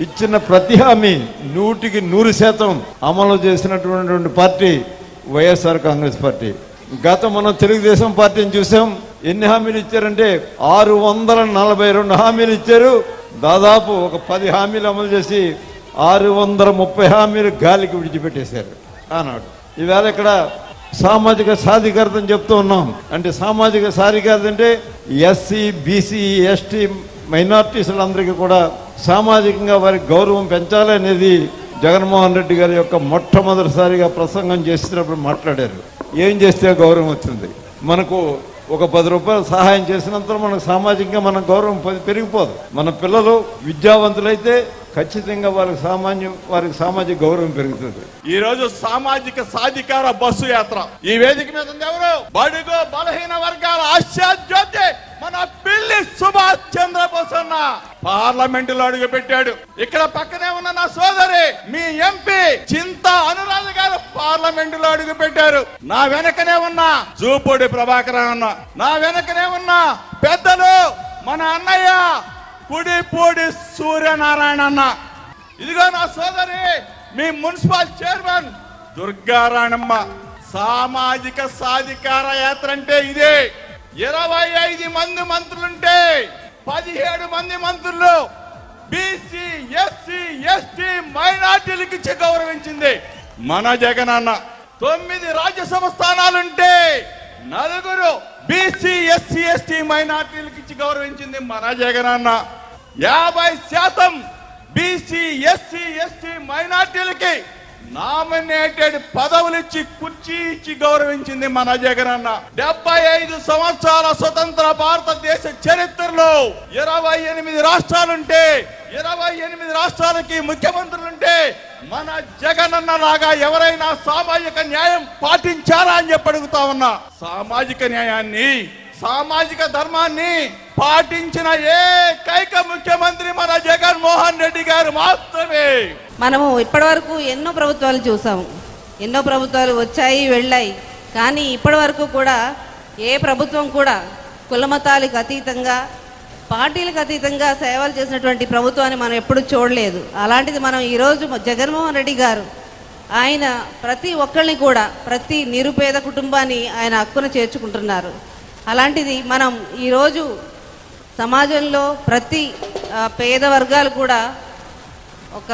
ఇచ్చిన ప్రతి హామీ నూటికి నూరు శాతం అమలు చేసినటువంటి పార్టీ వైఎస్ఆర్ కాంగ్రెస్ పార్టీ. గత మనం తెలుగుదేశం పార్టీని చూసాం ఎన్ని హామీలు ఇచ్చారంటే ఆరు వందల నలభై రెండు హామీలు ఇచ్చారు. దాదాపు ఒక పది హామీలు అమలు చేసి ఆరు వందల ముప్పై హామీలు గాలికి విడిచిపెట్టేశారు ఆనాడు. ఈవేళ ఇక్కడ సామాజిక సాధికారత అని చెప్తూ ఉన్నాం. అంటే సామాజిక సాధికారత అంటే ఎస్సీ బీసీ ఎస్టీ మైనార్టీస్లందరికీ కూడా సామాజికంగా వారికి గౌరవం పెంచాలనేది జగన్మోహన్ రెడ్డి గారి యొక్క మొట్టమొదటిసారిగా ప్రసంగం చేసినప్పుడు మాట్లాడారు. ఏం చేస్తే గౌరవం వచ్చింది? మనకు ఒక పది రూపాయలు సహాయం చేసినంత మనకు సామాజికంగా మన గౌరవం పెరిగిపోదు. మన పిల్లలు విద్యావంతులైతే ఖచ్చితంగా వారికి సామాన్యం వారికి సామాజిక గౌరవం పెరుగుతుంది. ఈ రోజు సామాజిక సాధికార బస్సు యాత్ర. ఈ వేదిక మీద ఉంది ఎవరు? బడుగు బలహీన వర్గాల ఆశాజ్యోతి అన్న పార్లమెంట్లో అడుగు పెట్టాడు ఇక్కడ పక్కనే ఉన్న నా సోదరి మీ ఎంపీ చింత అనురాధ గారు పార్లమెంట్లో అడుగు పెట్టారు నా వెనకనే ఉన్న జూపూడి ప్రభాకర్ అన్న నా వెనకనే ఉన్న పెద్దలు మన అన్నయ్య పుడిపూడి సూర్యనారాయణ అన్న. ఇదిగో నా సోదరి మీ మున్సిపల్ చైర్మన్ దుర్గారాణమ్మ. సామాజిక సాధికార యాత్ర అంటే ఇదే. ఇరవై ఐదు మంది మంత్రులుంటే పదిహేడు మంది మంత్రులు బీసీ ఎస్సీ ఎస్టీ మైనార్టీలకు ఇచ్చి గౌరవించింది. మన జగనన్న తొమ్మిది రాజ్యసభ స్థానాలుంటే నలుగురు బీసీ ఎస్సీ ఎస్టీ మైనార్టీలకు ఇచ్చి గౌరవించింది మన జగనన్న యాభై శాతం బీసీ ఎస్సీ ఎస్టీ మైనార్టీలకి నామినేటెడ్ పదవులు ఇచ్చి కుర్చీ ఇచ్చి గౌరవించింది మన జగనన్న డెబ్బై ఐదు సంవత్సరాల స్వతంత్ర భారతదేశ చరిత్రలో ఇరవై ఎనిమిది రాష్ట్రాలుంటే ఇరవై ఎనిమిది రాష్ట్రాలకి ముఖ్యమంత్రులుంటే మన జగనన్న లాగా ఎవరైనా సామాజిక న్యాయం పాటించారా అని చెప్పి అడుగుతా ఉన్నా. సామాజిక న్యాయాన్ని సామాజిక ధర్మాన్ని పాటించిన ఏకైక ముఖ్యమంత్రి మన జగన్మోహన్ రెడ్డి గారు మాత్రమే. మనము ఇప్పటివరకు ఎన్నో ప్రభుత్వాలు చూసాము. ఎన్నో ప్రభుత్వాలు వచ్చాయి వెళ్ళాయి. కానీ ఇప్పటివరకు కూడా ఏ ప్రభుత్వం కూడా కులమతాలకు అతీతంగా పార్టీలకు అతీతంగా సేవలు చేసినటువంటి ప్రభుత్వాన్ని మనం ఎప్పుడు చూడలేదు. అలాంటిది మనం ఈరోజు జగన్మోహన్ రెడ్డి గారు ఆయన ప్రతి ఒక్కరిని కూడా ప్రతి నిరుపేద కుటుంబాన్ని ఆయన హక్కును చేర్చుకుంటున్నారు. అలాంటిది మనం ఈరోజు సమాజంలో ప్రతి పేద వర్గాలు కూడా ఒక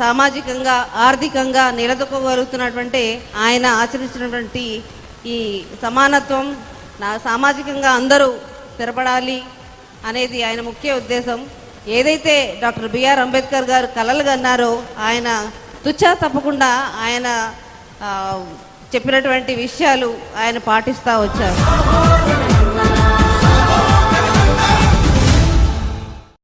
సామాజికంగా ఆర్థికంగా నిలదొక్కగలుగుతున్నటువంటి ఆయన ఆచరించినటువంటి ఈ సమానత్వం నా సామాజికంగా అందరూ స్థిరపడాలి అనేది ఆయన ముఖ్య ఉద్దేశం. ఏదైతే డాక్టర్ బిఆర్ అంబేద్కర్ గారు కలలు కన్నారో ఆయన తుచ్చా తప్పకుండా ఆయన చెప్పినటువంటి విషయాలు ఆయన పాటిస్తూ వచ్చారు.